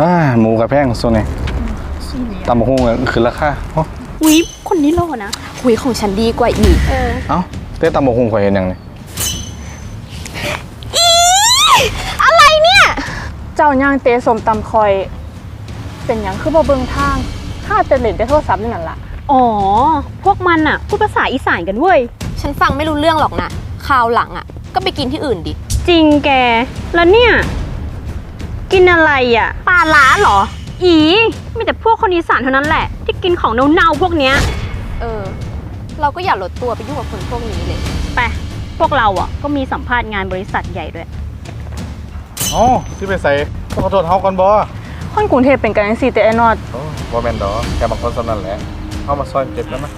อ่าหมูกับแพงส่วนนี้ตำบักหุ่งคือราคาโอ้วิคนนี้หล่อนะหุยของฉันดีกว่าอีก เออ เอ้าเต้ตำบักหุ่งข่อยเห็นยังไงอะไรเนี่ย เจ้าย่างเตะสมตำคอย เป็นหยังคือบ่เบิ่งทางข้าแต่เล่นแต่โทรศัพท์นี่นั่นล่ะ อ๋อ พวกมันอะพูดภาษาอีสานกันเว้ย ฉันฟังไม่รู้เรื่องหรอกนะคราวหลังอะก็ไปกินที่อื่นดิ จริงแก แล้วเนี่ย กินอะไรอะปลาล้าเหรอ อีมีแต่พวกคนอีสานเท่านั้นแหละ ที่กินของเน่าๆพวกเนี้ย เออ เราก็อย่าลดตัวไปยุ่งกับคนพวกนี้เลย ไป พวกเราอะก็มีสัมภาษณ์งานบริษัทใหญ่ด้วย อ๋อที่ไปใส่ต้องขอโทษเฮาก่อนบ่คนกรุงเทพเป็นกันจังซี่แต่ไอ้นอดโอ้บ่แม่นดอกแค่บางคนสำนั้นแหละเฮามาซอยเก็บแล้วนะ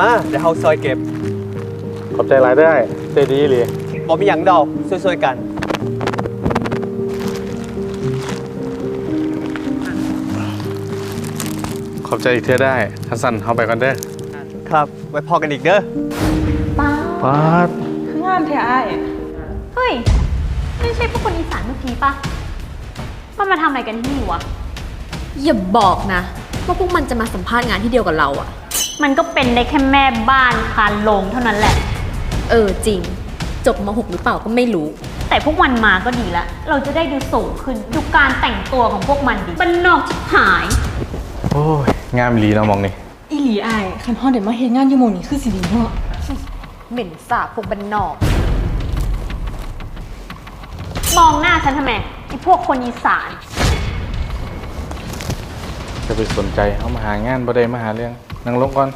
มา เดี๋ยวเฮาซอยเก็บ ขอบใจหลายได้ ใจดีเลยบ่มีหยังดอกช่วยๆกันขอบใจอีกเทื่อได้ทันสั่นเฮาไปกันเด้อครับ ไว้พอกันอีกเด้อปาดคืองามแท้อ้ายเฮ้ยไม่ใช่พวกคนอีสานเมื่อกี้ปะมันมาทำอะไรกันที่นี่วะอย่าบอกนะว่าพวกมันจะมาสัมภาษณ์งานที่เดียวกับเราอะมันก็เป็นได้แค่แม่บ้านคานลงเท่านั้นแหละ เออจริง จบม .6 หรือเปล่าก็ไม่รู้ แต่พวกมันมาก็ดีละ เราจะได้ดูสูงขึ้น ดูการแต่งตัวของพวกมันดิบันนอกชิบหาย โอ้ยงามอีหลีเนาะมองนี่อีหลีอ้ายคันเฮาได้มาเฮ็ดงานอยู่หมู่นี้คือสิดีเนาะเหม็นสาบพวกบันนอก มองหน้าฉันทำไมไอ้พวกคนอีสาน จะไปสนใจเฮามาหางานบ่ได้มาหาเรื่องนั่งลงก่อน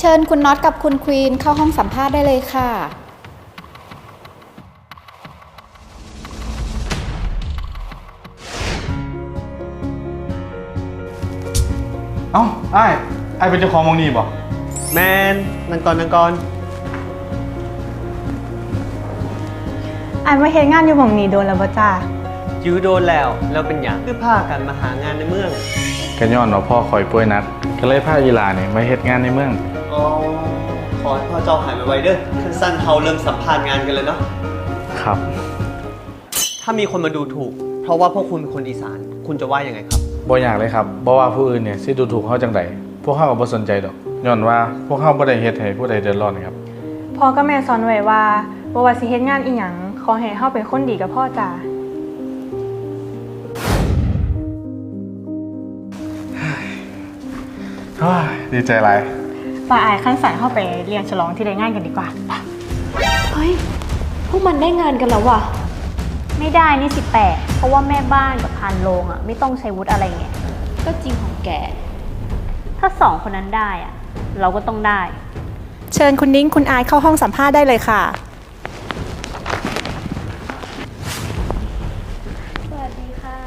เชิญคุณน็อตกับคุณควีนเข้าห้องสัมภาษณ์ได้เลยค่ะ เอ้าอ้ายอ้ายเป็นเจ้าของมองนี่บ่แมนนังก่อนนังก่อนอ้ายมาเฮ็ดงานอยู่หม่องนี้โดนแล้วบ่จ้ายื้อโดนแล้วแล้วเป็นหยังคือพากันมาหางานในเมืองก็ย้อนว่าพ่อคอยป่วยหนัก ก็เลยพาอีหลานี่มาเฮ็ดงานในเมือง อ๋อขอให้พ่อเจ้าหายไวๆเด้อสั้นๆเฮาเริ่มสัมภาษณ์งานกันเลยเนาะ ครับ ถ้ามีคนมาดูถูก เพราะว่าพวกคุณเป็นคนอีสาน คุณจะว่ายังไงครับ บ่อยากเลยครับบ่ว่าผู้อื่นเนี่ยสิดูถูกเฮาจังใดพวกเฮาก็บ่สนใจดอกย้อนว่าพวกเฮาบ่ได้เฮ็ดให้ผู้ใดเดือดร้อนครับ พ่อกับแม่สอนไว้ว่าบ่ว่าสิเฮ็ดงานอีหยังขอให้เฮาเป็นคนดีกับพ่อจ้าเฮ้ยดีใจหลาย ป่าอ้ายคันสั่นเฮาไปเลี้ยงฉลองที่ได้งานกันดีกว่าเฮ้ย พวกมันได้งานกันแล้วว่ะ ไม่ได้นี่สิแปดเพราะว่าแม่บ้านกับพานโรงอะ ไม่ต้องใช้วุฒิอะไรไงก็จริงของแก ถ้าสองคนนั้นได้อะ เราก็ต้องได้ เชิญคุณนิ้งคุณอายเข้าห้องสัมภาษณ์ได้เลยค่ะ สวัสดีค่ะ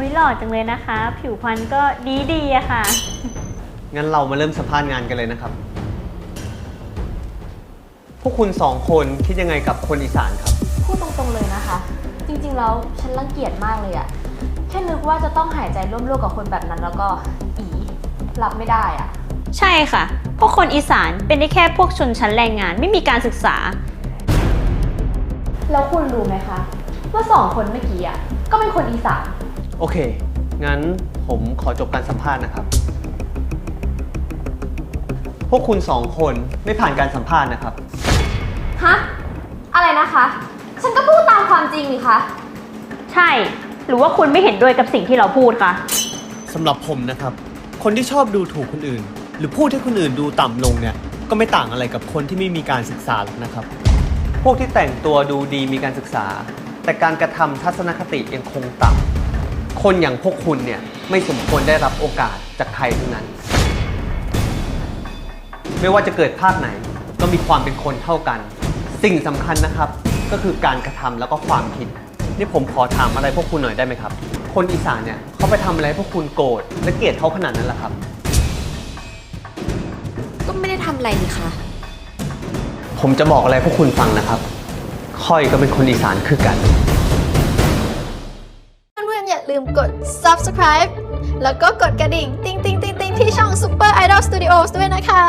วิหล่อจังเลยนะคะ ผิวพรรณก็ดีดีๆอะค่ะ งั้นเรามาเริ่มสัมภาษณ์งานกันเลยนะครับ พวกคุณสองคนคิดยังไงกับคนอีสานครับ พูดตรงๆเลยนะคะ จริงๆแล้วฉันรังเกียจมากเลยอะแค่นึกว่าจะต้องหายใจร่วมโลกกับคนแบบนั้นแล้วก็อีรับไม่ได้อะใช่ค่ะ พวกคนอีสานเป็นได้แค่พวกชนชั้นแรงงานไม่มีการศึกษา แล้วคุณรู้ไหมคะ ว่าสองคนเมื่อกี้อะก็เป็นคนอีสาน โอเค งั้นผมขอจบการสัมภาษณ์นะครับ พวกคุณสองคนไม่ผ่านการสัมภาษณ์นะครับ ฮะ อะไรนะคะ ฉันก็พูดตามความจริงนี่คะ ใช่ หรือว่าคุณไม่เห็นด้วยกับสิ่งที่เราพูดคะ สำหรับผมนะครับ คนที่ชอบดูถูกคนอื่น หรือพูดให้คนอื่นดูต่ำลงเนี่ย ก็ไม่ต่างอะไรกับคนที่ไม่มีการศึกษาหรอกนะครับ พวกที่แต่งตัวดูดีมีการศึกษา แต่การกระทำทัศนคติยังคงต่ำคนอย่างพวกคุณเนี่ยไม่สมควรได้รับโอกาสจากใครทั้งนั้น ไม่ว่าจะเกิดภาคไหน ก็มีความเป็นคนเท่ากัน สิ่งสำคัญนะครับ ก็คือการกระทำแล้วก็ความคิด นี่ผมขอถามอะไรพวกคุณหน่อยได้ไหมครับ คนอีสานเนี่ยเขาไปทำอะไรให้พวกคุณโกรธและเกลียดเขาขนาดนั้นแหละครับ ก็ไม่ได้ทำอะไรนี่คะ ผมจะบอกอะไรพวกคุณฟังนะครับค่อยก็เป็นคนอีสานคือกัน เพื่อนๆ อย่าลืมกด subscribe แล้วก็กดกระดิ่ง ติ๊งติ๊งติ๊งติ๊งที่ช่อง Super Idol Studios ด้วยนะคะ